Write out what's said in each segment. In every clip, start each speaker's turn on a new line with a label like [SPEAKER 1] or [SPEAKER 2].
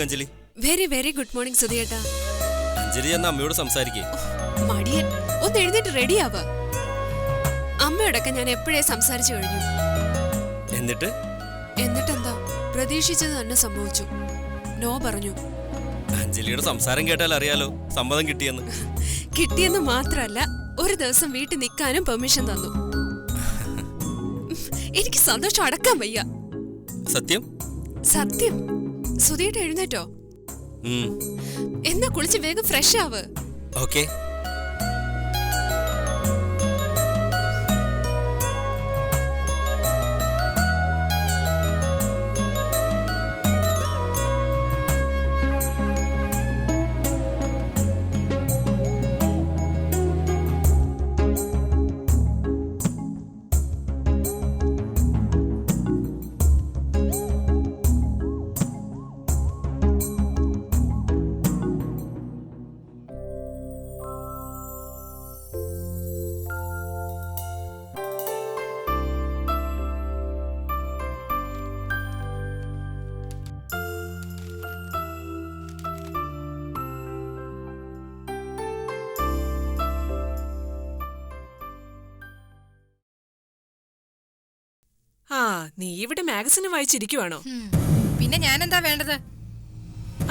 [SPEAKER 1] Morning Anjali.
[SPEAKER 2] Very very good morning സുധിയേട്ടാ.
[SPEAKER 1] Anjali എന്ന അമ്മയോട് സംസാരിക്കേ.
[SPEAKER 2] മടിയൻ. ഒന്ന് എഴുന്നേറ്റ് റെഡി ആവ. അമ്മയോടൊക്കെ ഞാൻ എപ്പോഴേ സംസാരിച്ചു കഴിഞ്ഞു.
[SPEAKER 1] എന്നിട്ട്?
[SPEAKER 2] എന്നിട്ടെന്താ? പ്രതീക്ഷിച്ചത് തന്നെ സംഭവിച്ചു. നോ പറഞ്ഞു.
[SPEAKER 1] അഞ്ജലിയുടെ സംസാരം കേട്ടാൽ അറിയാലോ സമ്മതം കിട്ടിയെന്ന്.
[SPEAKER 2] കിട്ടിയെന്ന് മാത്രല്ല ഒരു ദിവസം വീട്ടിൽ നിൽക്കാനും പെർമിഷൻ തന്നു. എനിക്ക് സന്തോഷം അടക്കാൻ വയ്യ.
[SPEAKER 1] സത്യം?
[SPEAKER 2] സത്യം. സുധിയേട്ട എഴുന്നേറ്റോ? എന്നാ കുളിച്ച് വേഗം ഫ്രഷ് ആവ്.
[SPEAKER 1] ഓക്കെ
[SPEAKER 3] നീ ഇവിടെ മാഗസിന് വായിച്ചിരിക്കുവാണോ?
[SPEAKER 4] പിന്നെ ഞാൻ എന്താ വേണ്ടത്?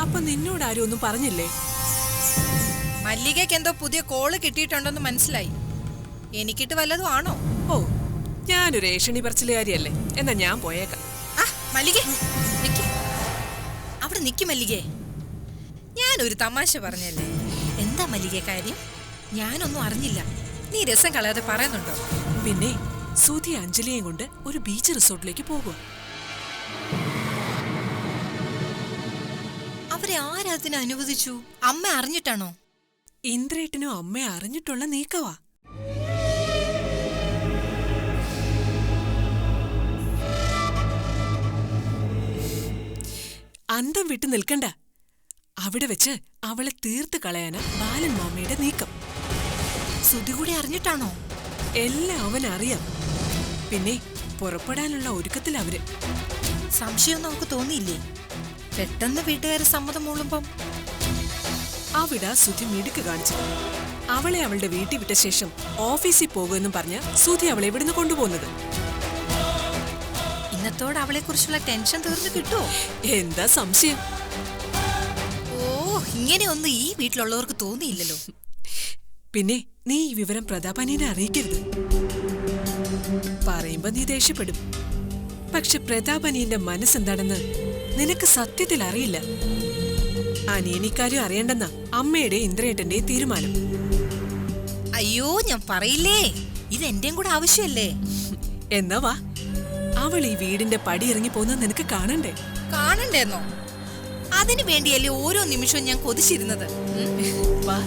[SPEAKER 3] അപ്പൊ നിന്നോട് ആരും ഒന്നും പറഞ്ഞില്ലേ?
[SPEAKER 4] മല്ലികയ്ക്ക് എന്തോ പുതിയ കോൾ കിട്ടിയിട്ടുണ്ടെന്ന് മനസ്സിലായി. എനിക്കിട്ട് വല്ലതും ആണോ?
[SPEAKER 3] ഓ ഞാനൊരു ഏഷണി പറച്ചിലുകാരിയല്ലേ. എന്നാ ഞാൻ പോയേക്കാം.
[SPEAKER 4] ആ മല്ലികേ നിക്ക്. അവിടെ നിക്ക് മല്ലികേ. ഞാനൊരു തമാശ പറഞ്ഞല്ലേ. എന്താ മല്ലികേ കാര്യം? ഞാനൊന്നും അറിഞ്ഞില്ല. നീ രസം കളയാതെ പറയുന്നുണ്ടോ?
[SPEAKER 3] പിന്നെ സുധി അഞ്ജലിയെയും കൊണ്ട് ഒരു ബീച്ച് റിസോർട്ടിലേക്ക് പോകുക
[SPEAKER 4] അവരെ ആരാതിന് അനുവദിച്ചു? അമ്മ അറിഞ്ഞിട്ടാണോ?
[SPEAKER 3] ഇന്ദ്രേട്ടനും അമ്മയെ അറിഞ്ഞിട്ടുള്ള നീക്കവാ. അന്തം വിട്ടു നിൽക്കണ്ട. അവിടെ വെച്ച് അവളെ തീർത്ത് കളയാനാ ബാലൻ മാമയുടെ നീക്കം.
[SPEAKER 4] സുധി കൂടി അറിഞ്ഞിട്ടാണോ?
[SPEAKER 3] എല്ലാം അവൻ അറിയാം പിന്നെ പുറപ്പെടാനുള്ള ഒരുക്കത്തിലവര്
[SPEAKER 4] സംശയം നമുക്ക് തോന്നിയില്ലേ? പെട്ടെന്ന് വീട്ടുകാരെ സമ്മതം മൂളുമ്പം.
[SPEAKER 3] അവിടെ സുധി മിടുക്ക് കാണിച്ചു അവളെ അവളുടെ വീട്ടിൽ വിട്ട ശേഷം ഓഫീസിൽ പോകുമെന്നും പറഞ്ഞ് സുധി അവളെ ഇവിടുന്ന് കൊണ്ടുപോകുന്നത്.
[SPEAKER 4] ഇന്നത്തോടെ അവളെ കുറിച്ചുള്ള ടെൻഷൻ തീർന്നു കിട്ടുമോ
[SPEAKER 3] എന്താ സംശയം?
[SPEAKER 4] ഓ ഇങ്ങനെയൊന്നും ഈ വീട്ടിലുള്ളവർക്ക് തോന്നിയില്ലല്ലോ.
[SPEAKER 3] പിന്നെ നീ ഈ വിവരം പ്രതാപനിനെ അറിയിക്കരുത്. പറയുമ്പോ നീ ദേഷ്യപ്പെടും. പക്ഷെ പ്രതാപനിയന്റെ മനസ്സെന്താണെന്ന് നിനക്ക് സത്യത്തിൽ അറിയില്ല. അനിയനിക്കാര്യം അറിയണ്ടെന്ന അമ്മയുടെ ഇന്ദ്രേട്ടന്റെ തീരുമാനം.
[SPEAKER 4] അയ്യോ ഞാൻ പറയില്ലേ? ഇത് എന്റെയും കൂടെ ആവശ്യമല്ലേ
[SPEAKER 3] എന്നാ വാ. അവൾ ഈ വീടിന്റെ പടി ഇറങ്ങി പോകുന്നത് നിനക്ക് കാണണ്ടേ?
[SPEAKER 4] കാണണ്ടേന്നോ? അതിനു വേണ്ടിയല്ലേ ഓരോ നിമിഷവും ഞാൻ കൊതിച്ചിരുന്നത്.
[SPEAKER 3] വാ.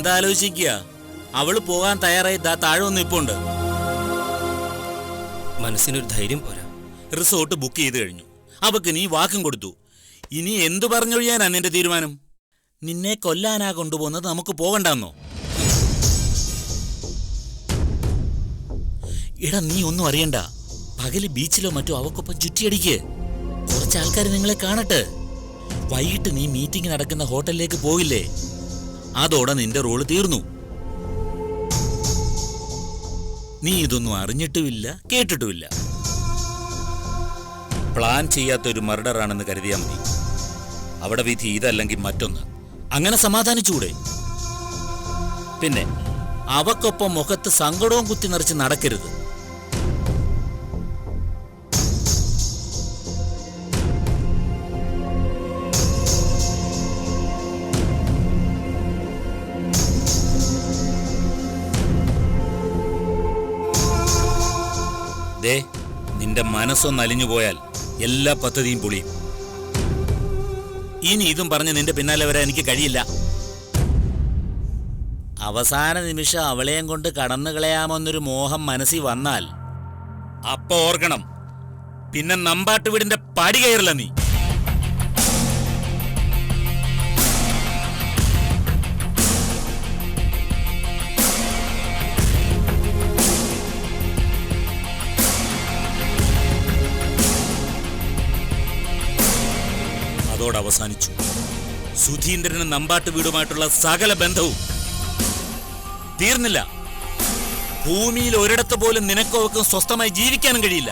[SPEAKER 5] നീ ഇവിടെ എന്താ ആലോചിക്കുക അവൾ പോകാൻ തയ്യാറായി ദാ താഴെ ഒന്ന് ഇപ്പുണ്ട്
[SPEAKER 1] മനസ്സിനൊരു ധൈര്യം പോരാ.
[SPEAKER 5] റിസോർട്ട് ബുക്ക് ചെയ്ത് കഴിഞ്ഞു. അവക്ക് നീ വാക്കും കൊടുത്തു. ഇനി എന്തു പറഞ്ഞൊഴിയാനാ നിന്റെ തീരുമാനം? നിന്നെ കൊല്ലാനാ കൊണ്ടുപോകുന്നത് നമുക്ക് പോകണ്ടെന്നോ? എടാ നീ ഒന്നും അറിയണ്ട. പകൽ ബീച്ചിലോ മറ്റോ അവക്കൊപ്പം ചുറ്റിയടിക്ക്. കുറച്ച് ആൾക്കാർ നിങ്ങളെ കാണട്ടെ. വൈകിട്ട് നീ മീറ്റിംഗ് നടക്കുന്ന ഹോട്ടലിലേക്ക് പോയില്ലേ അതോടെ നിന്റെ റോൾ തീർന്നു. നീ ഇതൊന്നും അറിഞ്ഞിട്ടുമില്ല കേട്ടിട്ടുമില്ല. പ്ലാൻ ചെയ്യാത്ത ഒരു മർഡറാണെന്ന് കരുതിയാൽ മതി. അവിടെ വിധി ഇതല്ലെങ്കിൽ മറ്റൊന്ന്. അങ്ങനെ സമാധാനിച്ചുകൂടെ പിന്നെ അവക്കൊപ്പം മുഖത്ത് സങ്കടവും കുത്തി നിറച്ച് നടക്കരുത്. ദേ നിന്റെ മനസ്സൊന്ന് അലിഞ്ഞു പോയാൽ എല്ലാ പദ്ധതിയും പൊളിയും. ഇനി ഇതും പറഞ്ഞ് നിന്റെ പിന്നാലെ വരാൻ എനിക്ക് കഴിയില്ല. അവസാന നിമിഷം അവളെയും കൊണ്ട് കടന്നു കളയാമെന്നൊരു മോഹം മനസ്സിൽ വന്നാൽ അപ്പൊ ഓർക്കണം പിന്നെ നമ്പാട്ടുവീടിന്റെ പടി കയറില്ല നീ. അതോടെ അവസാനിച്ചു. സുധീന്ദ്രന് നമ്പാട്ട് വീടുമായിട്ടുള്ള സകല ബന്ധവും തീർന്നില്ല. ഭൂമിയിൽ ഒരിടത്ത് പോലും നിനക്കോക്കും സ്വസ്ഥമായി ജീവിക്കാനും കഴിയില്ല.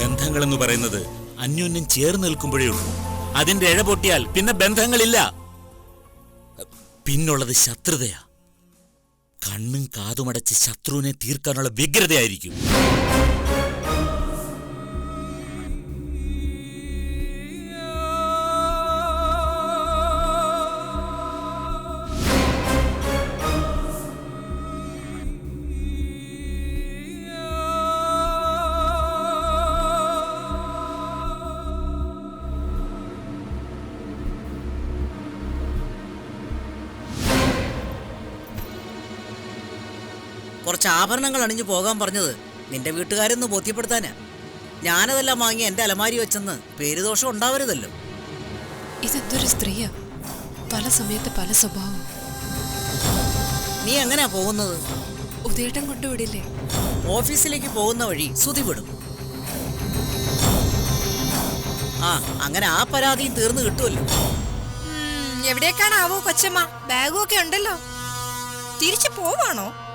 [SPEAKER 5] ബന്ധങ്ങളെന്ന് പറയുന്നത് അന്യോന്യം ചേർന്ന് നിൽക്കുമ്പോഴേ ഉള്ളൂ. അതിന്റെ ഇഴ പൊട്ടിയാൽ പിന്നെ ബന്ധങ്ങളില്ല. പിന്നുള്ളത് ശത്രുതയാ. കണ്ണും കാതുമടച്ച് ശത്രുവിനെ തീർക്കാനുള്ള വ്യഗ്രതയായിരിക്കും.
[SPEAKER 6] കുറച്ച് ആഭരണങ്ങൾ അണിഞ്ഞു പോകാൻ പറഞ്ഞത് നിന്റെ വീട്ടുകാരൊന്ന് ബോധ്യപ്പെടുത്താനാ. ഞാനതെല്ലാം വാങ്ങി എന്റെ അലമാരി വെച്ചെന്ന് പേരുദോഷം ഉണ്ടാവരുതല്ലോ.
[SPEAKER 2] ഇതെന്തൊരു സ്ത്രീയാ. പല സമയത്ത് പല സ്വഭാവം.
[SPEAKER 6] നീ എങ്ങനെയാ പോകുന്നത്?
[SPEAKER 2] ഉദയട്ടം കൊണ്ടുവിടില്ലേ
[SPEAKER 6] ഓഫീസിലേക്ക് പോകുന്ന വഴി സുതി വിടും. ആ അങ്ങനെ ആ പരാതിയും തീർന്നു കിട്ടുമല്ലോ.
[SPEAKER 4] എവിടേക്കാണാവോ കൊച്ചമ്മ? ബാഗും ഒക്കെ ഉണ്ടല്ലോ. തിരിച്ചു പോവാണോ?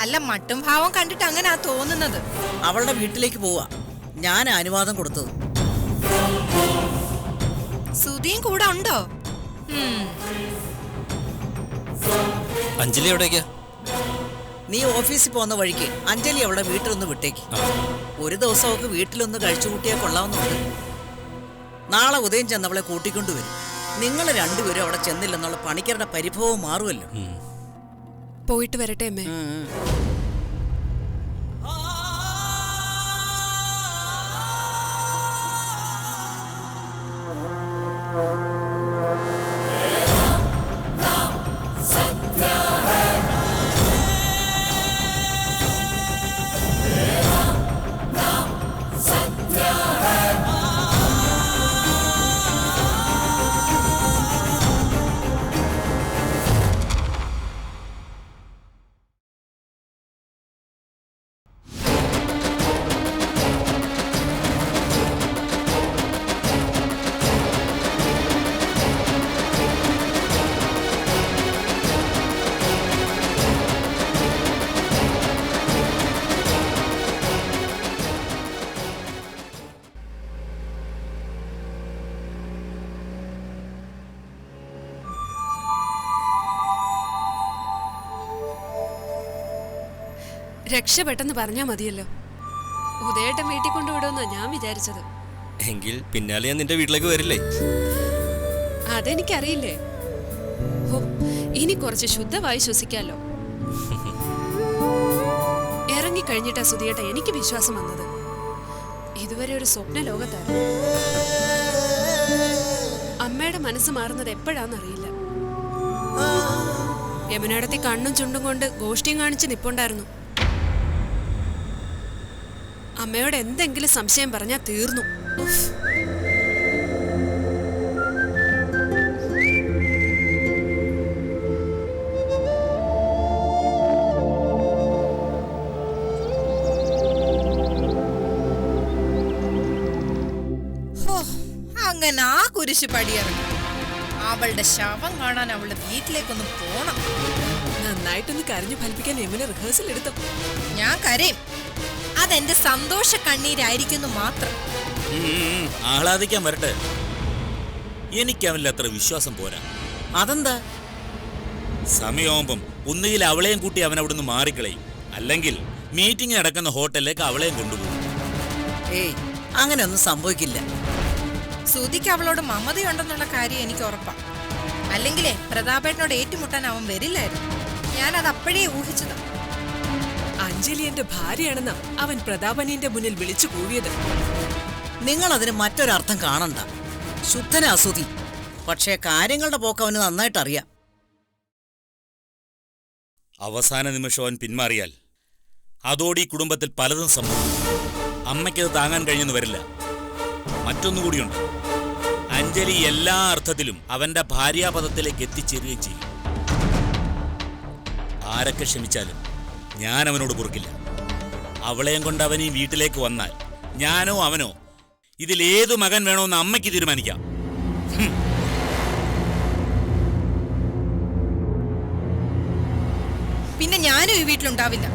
[SPEAKER 4] അല്ല മട്ടും ഭാവം കണ്ടിട്ട് അങ്ങനെ ആ തോന്നുന്നത്.
[SPEAKER 6] അവളുടെ വീട്ടിലേക്ക് പോവാ. ഞാൻ അനുവാദം കൊടുത്തത്.
[SPEAKER 4] സുധിയും കൂടെ ഉണ്ടോ?
[SPEAKER 1] അഞ്ജലി എവിടേക്കാ?
[SPEAKER 6] നീ ഓഫീസിൽ പോകുന്ന വഴിക്ക് അഞ്ജലി അവളുടെ വീട്ടിലൊന്ന് വിട്ടേക്ക്. ഒരു ദിവസം അവൾക്ക് വീട്ടിലൊന്ന് കഴിച്ചു കൂട്ടിയാൽ കൊള്ളാവുന്നുണ്ട്. നാളെ ഉദയം ചെന്ന് അവളെ കൂട്ടിക്കൊണ്ടുവരും. നിങ്ങൾ രണ്ടുപേരും അവിടെ ചെന്നില്ലെന്നുള്ള പണിക്കരുടെ പരിഭവം മാറുമല്ലോ.
[SPEAKER 2] പോയിട്ട് വരട്ടെ അമ്മേ
[SPEAKER 6] Thank ഉം.
[SPEAKER 2] രക്ഷപ്പെട്ടെന്ന് പറഞ്ഞാ മതിയല്ലോ. ഉദയേട്ടൻ വീട്ടിൽ കൊണ്ടുവിടുമെന്നാ ഞാൻ വിചാരിച്ചത്.
[SPEAKER 1] എങ്കിൽ പിന്നാലെ ഞാൻ നിന്റെ വീട്ടിലേക്ക് വരില്ലേ?
[SPEAKER 2] അതെനിക്കറിയില്ലേ. ഇനി കുറച്ച് ശുദ്ധമായി ശ്വസിക്കാലോ. ഇറങ്ങിക്കഴിഞ്ഞിട്ടാ സുധിയേട്ട എനിക്ക് വിശ്വാസം വന്നത്. ഇതുവരെ ഒരു സ്വപ്ന ലോകത്തായിരുന്നു. അമ്മയുടെ മനസ്സ് മാറുന്നത് എപ്പോഴാന്നറിയില്ല. യമുനടത്തി കണ്ണും ചുണ്ടും കൊണ്ട് ഗോഷ്ടിയും കാണിച്ച് നിപ്പുണ്ടായിരുന്നു. അമ്മയോട് എന്തെങ്കിലും സംശയം പറഞ്ഞാൽ തീർന്നു.
[SPEAKER 4] അങ്ങനെ ആ കുരിശ് പടിയിറങ്ങി. അവളുടെ ശവം കാണാൻ അവളുടെ വീട്ടിലേക്കൊന്ന് പോണം.
[SPEAKER 3] നന്നായിട്ടൊന്ന് കരഞ്ഞു ഫലിപ്പിക്കാൻ യമുന റിഹേഴ്സൽ എടുത്തു.
[SPEAKER 4] ഞാൻ കരയും. അതെന്റെ സന്തോഷ കണ്ണീരായിരിക്കുന്നു മാത്രം.
[SPEAKER 5] ആഹ്ലാദിക്കാൻ വരട്ടെ. എനിക്ക് അവനിൽ അത്ര വിശ്വാസം പോരാ.
[SPEAKER 6] അതെന്താ?
[SPEAKER 5] സമയമാകുമ്പം ഒന്നുകിൽ അവളെയും കൂട്ടി അവൻ അവിടുന്ന് മാറിക്കളയും. അല്ലെങ്കിൽ മീറ്റിംഗ് നടക്കുന്ന ഹോട്ടലിലേക്ക് അവളെയും കൊണ്ടുപോകും.
[SPEAKER 6] ഏയ് അങ്ങനെയൊന്നും സംഭവിക്കില്ല.
[SPEAKER 4] സുധിക്ക് അവളോട് മമതയുണ്ടെന്നുള്ള കാര്യം എനിക്ക് ഉറപ്പാണ് അല്ലെങ്കിലേ പ്രതാപേട്ടനോട് ഏറ്റുമുട്ടാൻ അവൻ വരില്ലായിരുന്നു. ഞാനത് അപ്പോഴേ ഊഹിച്ചതാ.
[SPEAKER 3] അഞ്ജലി എന്റെ ഭാര്യയാണെന്ന് അവൻ പ്രതാപനിന്റെ മുന്നിൽ വിളിച്ചു കൂവിയത്.
[SPEAKER 6] നിങ്ങൾ അതിന് മറ്റൊരർത്ഥം കാണണ്ട. ശുദ്ധന അസുതി പക്ഷേ കാര്യങ്ങളുടെ പോക്ക് അവന് നന്നായിട്ട് അറിയാം
[SPEAKER 5] അവസാന നിമിഷം അവൻ പിന്മാറിയാൽ അതോടെ ഈ കുടുംബത്തിൽ പലതും സംഭവിക്കും. അമ്മയ്ക്കത് താങ്ങാൻ കഴിഞ്ഞെന്ന് വരില്ല. മറ്റൊന്നുകൂടിയുണ്ട് അഞ്ജലി എല്ലാ അർത്ഥത്തിലും അവന്റെ ഭാര്യാപദത്തിലേക്ക് എത്തിച്ചേരുകയും ചെയ്യും. ആരൊക്കെ ക്ഷമിച്ചാലും ഞാൻ അവനോട് കുറുക്കില്ല. അവളെയും കൊണ്ട് അവൻ ഈ വീട്ടിലേക്ക് വന്നാൽ ഞാനോ അവനോ ഇതിലേതു മകൻ വേണമെന്ന് അമ്മയ്ക്ക് തീരുമാനിക്കാം.
[SPEAKER 4] പിന്നെ ഞാനും ഈ വീട്ടിലുണ്ടാവില്ല.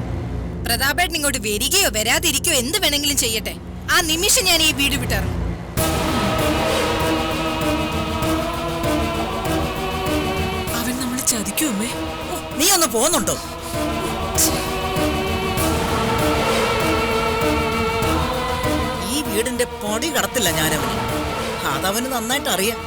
[SPEAKER 4] പ്രതാപേട്ടൻ ഇങ്ങോട്ട് വരികയോ വരാതിരിക്കോ എന്ത് വേണമെങ്കിലും ചെയ്യട്ടെ. ആ നിമിഷം ഞാൻ ഈ വീട് വിട്ടിറങ്ങും
[SPEAKER 3] അവൻ നമ്മൾ ചതിക്കും അമ്മേ?
[SPEAKER 6] നീ ഒന്ന് പോന്നുണ്ടോ? വീടിന്റെ പൊടി കടത്തില്ല ഞാനവന്. അതവന് നന്നായിട്ട് അറിയാം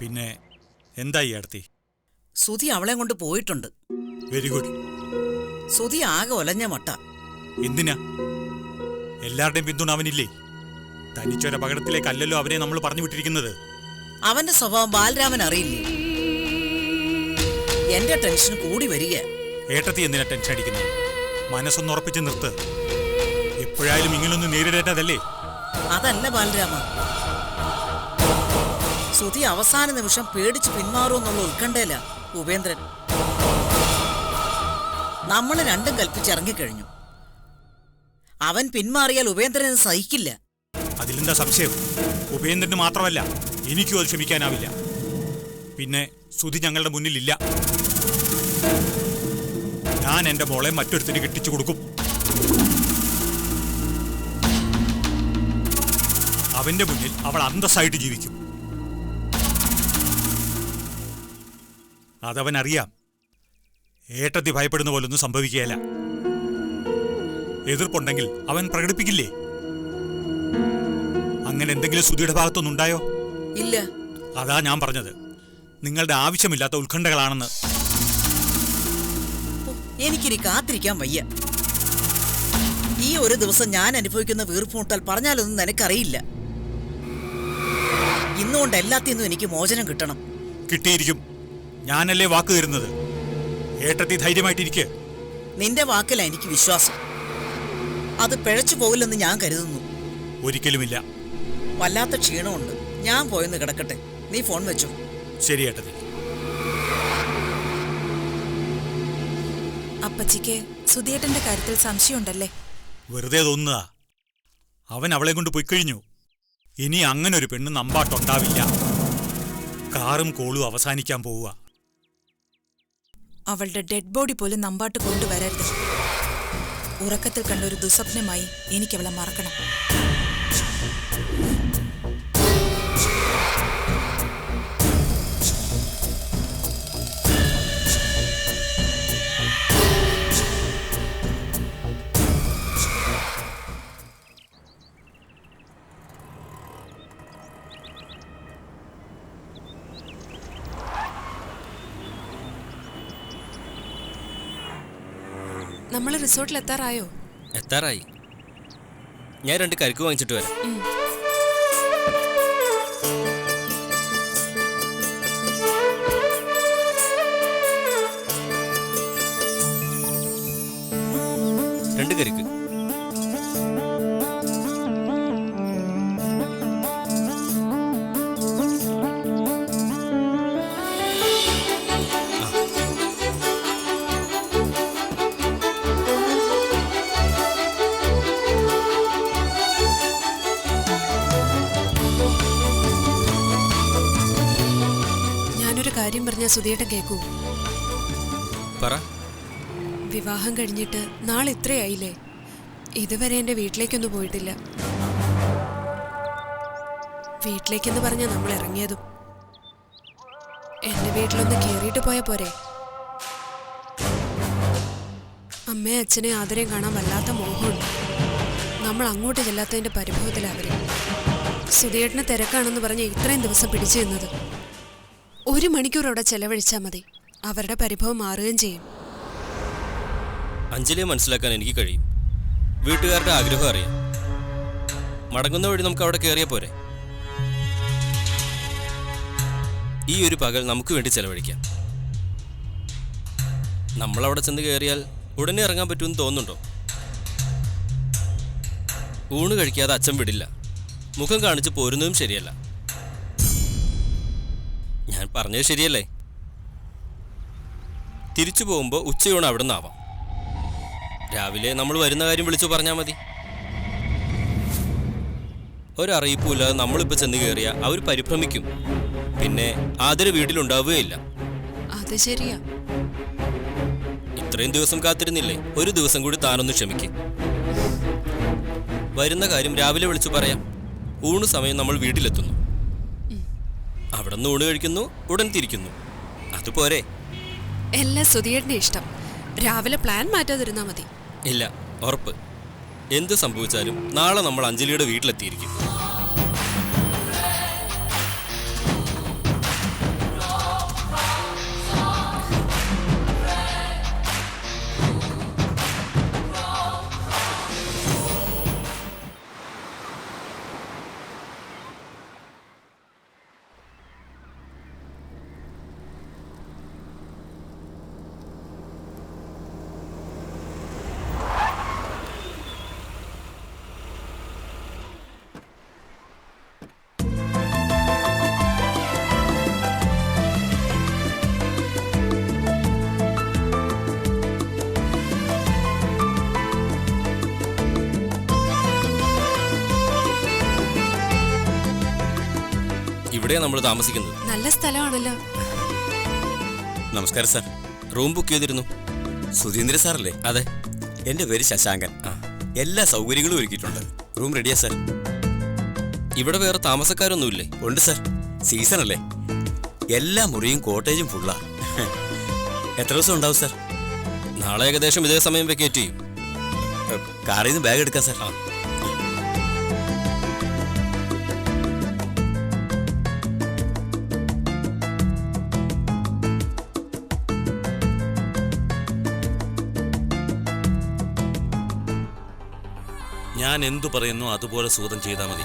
[SPEAKER 7] പിന്നെ എന്തായി അടുത്തി
[SPEAKER 6] സുധി അവളെ കൊണ്ട് പോയിട്ടുണ്ട്.
[SPEAKER 7] വെരി ഗുഡ്
[SPEAKER 6] സുധി ആകെ ഒലഞ്ഞ മട്ട.
[SPEAKER 7] എന്തിനാ? എല്ലാവരുടെയും പിന്തുണ അവനില്ലേ? തനിച്ചൊര പകടത്തിലേക്കല്ലല്ലോ അവനെ നമ്മൾ പറഞ്ഞു വിട്ടിരിക്കുന്നത്.
[SPEAKER 6] അവന്റെ സ്വഭാവം ബാലരാമൻ അറിയില്ലേ? എന്റെ ടെൻഷൻ കൂടി വരിക.
[SPEAKER 7] ഏട്ടത്തി എന്തിനാ ടെൻഷൻ അടിക്കുന്നത്? മനസ്സൊന്ന് ഉറപ്പിച്ച് നിർത്ത്. എപ്പോഴായാലും ഇങ്ങനൊന്നും നേരിടേണ്ടതല്ലേ?
[SPEAKER 6] അതല്ല ബാലരാമ. സുധി അവസാന നിമിഷം പേടിച്ച് പിന്മാറുമെന്നുള്ള ഉത്കണ്ഠയില്ല ഉപേന്ദ്രൻ. നമ്മൾ രണ്ടും കൽപ്പിച്ചിറങ്ങിക്കഴിഞ്ഞു അവൻ പിന്മാറിയാൽ ഉപേന്ദ്രന് സഹിക്കില്ല.
[SPEAKER 7] അതിലെന്താ സംശയം? ഉപേന്ദ്രന് മാത്രമല്ല എനിക്കും അത് ക്ഷമിക്കാനാവില്ല. പിന്നെ സുധി ഞങ്ങളുടെ മുന്നിലില്ല. ഞാൻ എന്റെ മോളെ മറ്റൊരുത്തിന് കെട്ടിച്ചു കൊടുക്കും. അവന്റെ മുന്നിൽ അവൾ അന്തസ്സായിട്ട് ജീവിക്കും. അതവൻ അറിയാം ഏട്ടത്തി ഭയപ്പെടുന്ന പോലൊന്നും സംഭവിക്കുകയല്ല. എതിർപ്പുണ്ടെങ്കിൽ അവൻ പ്രകടിപ്പിക്കില്ലേ? അങ്ങനെ എന്തെങ്കിലും സുധിയുടെ ഭാഗത്തൊന്നും ഉണ്ടായോ?
[SPEAKER 6] ഇല്ല.
[SPEAKER 7] അതാ ഞാൻ പറഞ്ഞത്. നിങ്ങളുടെ ആവശ്യമില്ലാത്ത ഉത്കണ്ഠകളാണെന്ന്.
[SPEAKER 6] എനിക്കിനി കാത്തിരിക്കാൻ വയ്യ. ഈ ഒരു ദിവസം ഞാൻ അനുഭവിക്കുന്ന വീർപ്പുമുട്ടൽ പറഞ്ഞാലൊന്നും നിനക്കറിയില്ല. ഇന്നുകൊണ്ട് എല്ലാത്തിന്നും എനിക്ക് മോചനം കിട്ടണം.
[SPEAKER 7] കിട്ടിയിരിക്കും. ഞാനല്ലേ വാക്ക് തരുന്നത്? ഏട്ടത്തി ധൈര്യമായിട്ടിരിക്കെ.
[SPEAKER 6] നിന്റെ വാക്കിലാണ് എനിക്ക് വിശ്വാസം. അത് പിഴച്ചു പോകില്ലെന്ന് ഞാൻ കരുതുന്നു.
[SPEAKER 7] ഒരിക്കലുമില്ല.
[SPEAKER 6] വല്ലാത്ത ക്ഷീണമുണ്ട്. ഞാൻ പോയെന്ന് കിടക്കട്ടെ. നീ ഫോൺ വെച്ചു.
[SPEAKER 7] ശരി
[SPEAKER 8] അപ്പച്ചിക്ക് സുധിയേട്ടന്റെ കാര്യത്തിൽ സംശയമുണ്ടല്ലേ?
[SPEAKER 7] വെറുതെ തോന്നുന്നതാ. അവൻ അവളെ കൊണ്ട് പോയി കഴിഞ്ഞു. ഇനി അങ്ങനെ ഒരു പെണ്ണ് നമ്പാട്ടുണ്ടാവില്ല. കാറും കോളും അവസാനിക്കാൻ പോവുക.
[SPEAKER 8] അവളുടെ ഡെഡ് ബോഡി പോലും നമ്പാട്ട് കൊണ്ടുവരരുത്. ഉറക്കത്തിൽ കണ്ട ഒരു ദുസ്വപ്നമായി എനിക്കവളെ മറക്കണം.
[SPEAKER 2] റിസോർട്ടിൽ എത്താറായോ.
[SPEAKER 1] എത്താറായി ഞാൻ രണ്ട് കരിക്ക് വാങ്ങിച്ചിട്ട് വരാം. രണ്ട് കരിക്ക്.
[SPEAKER 2] പറഞ്ഞാൽ സുധിയേട്ടൻ കേൾക്കൂ
[SPEAKER 1] പറ.
[SPEAKER 2] വിവാഹം കഴിഞ്ഞിട്ട് നാളെ ഇത്രയായില്ലേ? ഇതുവരെ എന്റെ വീട്ടിലേക്കൊന്നും പോയിട്ടില്ല. വീട്ടിലേക്കെന്ന് പറഞ്ഞ നമ്മൾ ഇറങ്ങിയതും. എന്റെ വീട്ടിലൊന്ന് കേറിയിട്ട് പോയ പോരെ. അമ്മയും അച്ഛനെ ആദരം കാണാൻ വല്ലാത്ത മോഹമുണ്ട്. നമ്മൾ അങ്ങോട്ട് ചെല്ലാത്തതിന്റെ പരിഭവത്തിലാണ് അവർ. സുധിയേട്ടന് തിരക്കാണെന്ന് പറഞ്ഞ് ഇത്രയും ദിവസം പിടിച്ചു നിന്നത്. ഒരു മണിക്കൂർ അവിടെ ചെലവഴിച്ചാൽ മതി. അവരുടെ പരിഭവം മാറുകയും ചെയ്യും.
[SPEAKER 1] അഞ്ജലിയെ മനസ്സിലാക്കാൻ എനിക്ക് കഴിയും. വീട്ടുകാരുടെ ആഗ്രഹം അറിയാം. മടങ്ങുന്ന വഴി നമുക്ക് അവിടെ കയറിയാ പോരെ. ഈ ഒരു പകൽ നമുക്ക് വേണ്ടി ചെലവഴിക്കാം. നമ്മൾ അവിടെ ചെന്ന് കയറിയാൽ ഉടനെ ഇറങ്ങാൻ പറ്റുമെന്ന് തോന്നുന്നുണ്ടോ? ഊണ് കഴിക്കാതെ അച്ഛൻ വിടില്ല. മുഖം കാണിച്ച് പോരുന്നതും ശരിയല്ല. ഞാൻ പറഞ്ഞത് ശരിയല്ലേ? തിരിച്ചു പോകുമ്പോൾ ഉച്ചയൂണ് അവിടെ നിന്നാവാം രാവിലെ നമ്മൾ വരുന്ന കാര്യം വിളിച്ചു പറഞ്ഞാൽ മതി. ഒരറിയിപ്പുമില്ലാതെ നമ്മളിപ്പോൾ ചെന്ന് കയറിയ അവർ പരിഭ്രമിക്കും. പിന്നെ ആദര വീട്ടിലുണ്ടാവുകയില്ല.
[SPEAKER 2] അത് ശരിയാ.
[SPEAKER 1] ഇത്രയും ദിവസം കാത്തിരുന്നില്ലേ? ഒരു ദിവസം കൂടി താനൊന്ന് ക്ഷമിക്കും. വരുന്ന കാര്യം രാവിലെ വിളിച്ചു പറയാം. ഊണ് സമയം നമ്മൾ വീട്ടിലെത്തുന്നു. അവിടെ നിന്ന് ഊണ് കഴിക്കുന്നു ഉടൻ തിരിക്കുന്നു. അതുപോരെ.
[SPEAKER 2] എല്ലാ സുധിയേട്ടന്റെ ഇഷ്ടം. രാവിലെ പ്ലാൻ മാറ്റാതിരുന്നാ മതി.
[SPEAKER 1] ഇല്ല ഉറപ്പ്. എന്ത് സംഭവിച്ചാലും നാളെ നമ്മൾ അഞ്ജലിയുടെ വീട്ടിലെത്തിയിരിക്കും. ഇവിടെയാണ് നമ്മൾ താമസിക്കുന്നത്?
[SPEAKER 2] നല്ല സ്ഥലമാണല്ലോ.
[SPEAKER 9] നമസ്കാരം സാർ.
[SPEAKER 1] റൂം ബുക്ക് ചെയ്തിരുന്നു.
[SPEAKER 9] സുധീന്ദ്ര സാറല്ലേ?
[SPEAKER 1] അതെ.
[SPEAKER 9] എന്റെ പേര് ശശാങ്കൻ. എല്ലാ സൗകര്യങ്ങളും ഒരുക്കിയിട്ടുണ്ട്. റൂം റെഡിയാ സാർ.
[SPEAKER 1] ഇവിടെ വേറെ താമസക്കാരൊന്നുമില്ലേ?
[SPEAKER 9] ഉണ്ട് സാർ. സീസൺ അല്ലേ? എല്ലാ മുറിയും കോട്ടേജും ഫുള്ളാ എത്ര ദിവസം ഉണ്ടാവും സാർ?
[SPEAKER 1] നാളെ ഏകദേശം ഇതേ സമയം വെക്കേറ്റ് ചെയ്യും
[SPEAKER 9] കാറിൽ നിന്ന് ബാഗ് എടുക്കാം സാർ.
[SPEAKER 1] ആ.
[SPEAKER 10] ഞാൻ എന്തു പറയുന്നു അതുപോലെ സൂതം ചെയ്താൽ മതി.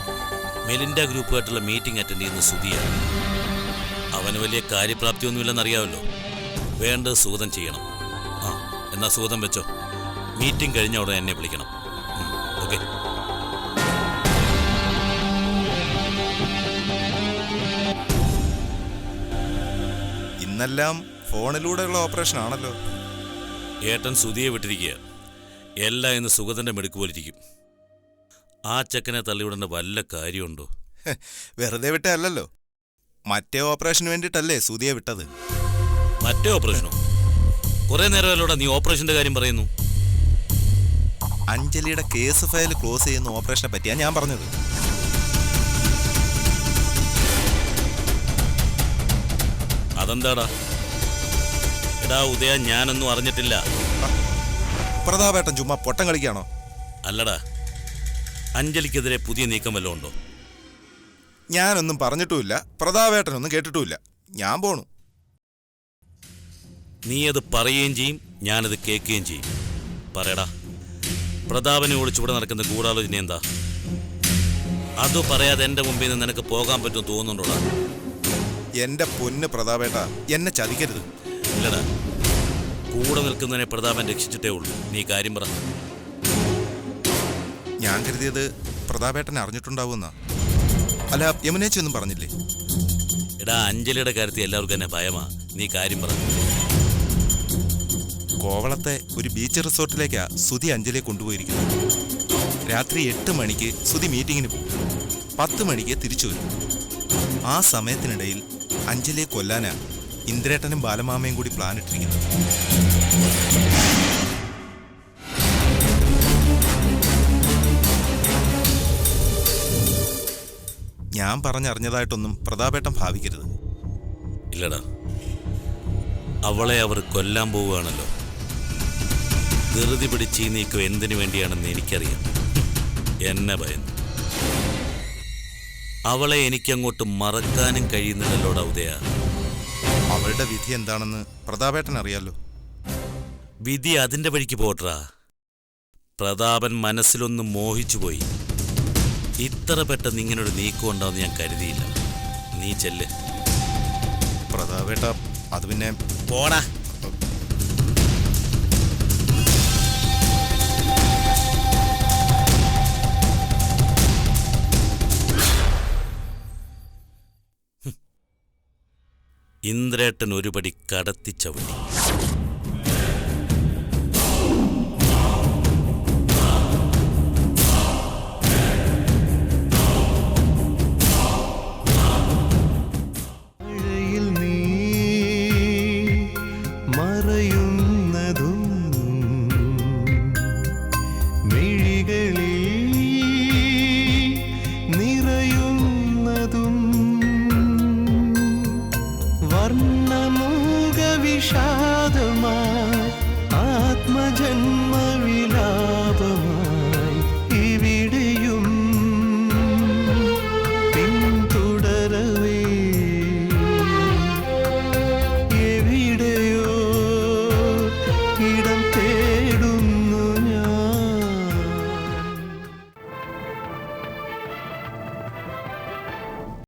[SPEAKER 10] മെലിൻഡ ഗ്രൂപ്പുമായിട്ടുള്ള മീറ്റിംഗ് അറ്റൻഡ് ചെയ്യുന്ന സുധിയാണ് അവന് വലിയ കാര്യപ്രാപ്തിയൊന്നുമില്ലെന്നറിയാമല്ലോ. വേണ്ടത് സൂതം ചെയ്യണം. ആ എന്നാ സൂതം വെച്ചോ. മീറ്റിംഗ് കഴിഞ്ഞ ഉടനെ എന്നെ വിളിക്കണം. ഓക്കെ.
[SPEAKER 11] ഇന്നെല്ലാം ഫോണിലൂടെയുള്ള ഓപ്പറേഷൻ ആണല്ലോ.
[SPEAKER 10] ഏട്ടൻ സുധിയെ വിട്ടിരിക്കുക എല്ലാം ഇന്ന് സുഗതന്റെ മെടുക്ക് പോലിരിക്കും. ആ ചെക്കനെ തള്ളിവിടേണ്ട വല്ല കാര്യമുണ്ടോ?
[SPEAKER 11] വെറുതെ വിട്ടല്ലോ മറ്റേ ഓപ്പറേഷന് വേണ്ടിട്ടല്ലേ സുതിയെ വിട്ടത്.
[SPEAKER 10] മറ്റേ ഓപ്പറേഷനോ? കുറെ നേരമല്ലോടാ നീ ഓപ്പറേഷന്റെ കാര്യം പറയുന്നു.
[SPEAKER 11] അഞ്ജലിയുടെ കേസ് ഫയൽ ക്ലോസ് ചെയ്യുന്ന ഓപ്പറേഷനെ പറ്റിയാ ഞാൻ പറഞ്ഞത്.
[SPEAKER 10] അതെന്താടാ? എടാ ഉദയ ഞാനൊന്നും അറിഞ്ഞിട്ടില്ല.
[SPEAKER 11] പ്രതാപേട്ടൻ ചുമ്മാ പൊട്ടം കളിക്കാണോ
[SPEAKER 10] അല്ലടാ. അഞ്ജലിക്കെതിരെ പുതിയ നീക്കം വല്ലതും ഉണ്ടോ?
[SPEAKER 11] ഞാനൊന്നും പറഞ്ഞിട്ടുമില്ല. പ്രതാപേട്ടനൊന്നും കേട്ടിട്ടുമില്ല. ഞാൻ പോണു.
[SPEAKER 10] നീ അത് പറയുകയും ചെയ്യും ഞാനത് കേൾക്കുകയും ചെയ്യും. പറയടാ പ്രതാപനെ ഒളിച്ചുകൂടെ നടക്കുന്ന ഗൂഢാലോചന എന്താ? അത് പറയാതെ എന്റെ മുമ്പിൽ നിന്ന് നിനക്ക് പോകാൻ പറ്റും തോന്നുന്നുണ്ടോടാ?
[SPEAKER 11] എന്റെ പൊന്ന് പ്രതാപേട്ട എന്നെ ചതിക്കരുത്.
[SPEAKER 10] ഇല്ലടാ കൂടെ നിൽക്കുന്നതിനെ പ്രതാപൻ രക്ഷിച്ചിട്ടേ ഉള്ളൂ. നീ കാര്യം പറ.
[SPEAKER 11] ഞാൻ കരുതിയത് പ്രതാപേട്ടനെ അറിഞ്ഞിട്ടുണ്ടാവുമെന്നാ. അല്ല യമുനേച്ചി ഒന്നും പറഞ്ഞില്ലേ?
[SPEAKER 10] എടാ അഞ്ജലിയുടെ കാര്യത്തിൽ എല്ലാവർക്കും എന്നെ ഭയമാ. നീ കാര്യം പറഞ്ഞു
[SPEAKER 11] കോവളത്തെ ഒരു ബീച്ച് റിസോർട്ടിലേക്കാ സുധി അഞ്ജലിയെ കൊണ്ടുപോയിരിക്കുന്നത്. രാത്രി എട്ട് മണിക്ക് സുധി മീറ്റിങ്ങിന് പോകും. പത്ത് മണിക്ക് തിരിച്ചു വരും. ആ സമയത്തിനിടയിൽ അഞ്ജലിയെ കൊല്ലാനാ ഇന്ദ്രേട്ടനും ബാലമാമയും കൂടി പ്ലാൻ ഇട്ടിരിക്കുന്നത്. ഞാൻ പറഞ്ഞറിഞ്ഞതായിട്ടൊന്നും പ്രതാപേട്ടൻ ഭാവിക്കരുത്.
[SPEAKER 10] ഇല്ലടാ. അവളെ അവർ കൊല്ലാൻ പോവുകയാണല്ലോ. ധൃതി പിടിച്ച് ഈ നീക്കം എന്തിനു വേണ്ടിയാണെന്ന് എനിക്കറിയാം. എന്നെ ഭയന്നു. അവളെ എനിക്കങ്ങോട്ട് മറക്കാനും കഴിയുന്നില്ലല്ലോടാ ഉദയ.
[SPEAKER 11] അവളുടെ വിധി എന്താണെന്ന് പ്രതാപേട്ടൻ അറിയാലോ.
[SPEAKER 10] വിധി അതിന്റെ വഴിക്ക് പോട്ടാ പ്രതാപൻ മനസ്സിലൊന്ന് മോഹിച്ചുപോയി. ഇത്ര പെട്ടെന്ന് ഇങ്ങനൊരു നീക്കം ഉണ്ടാവും ഞാൻ കരുതിയില്ല. നീ ചെല്ല്.
[SPEAKER 11] പ്രതാപേട്ട അത് പിന്നെ
[SPEAKER 10] പോടാ. ഇന്ദ്രേട്ടൻ ഒരുപടി കടത്തിച്ചവിട്ടി.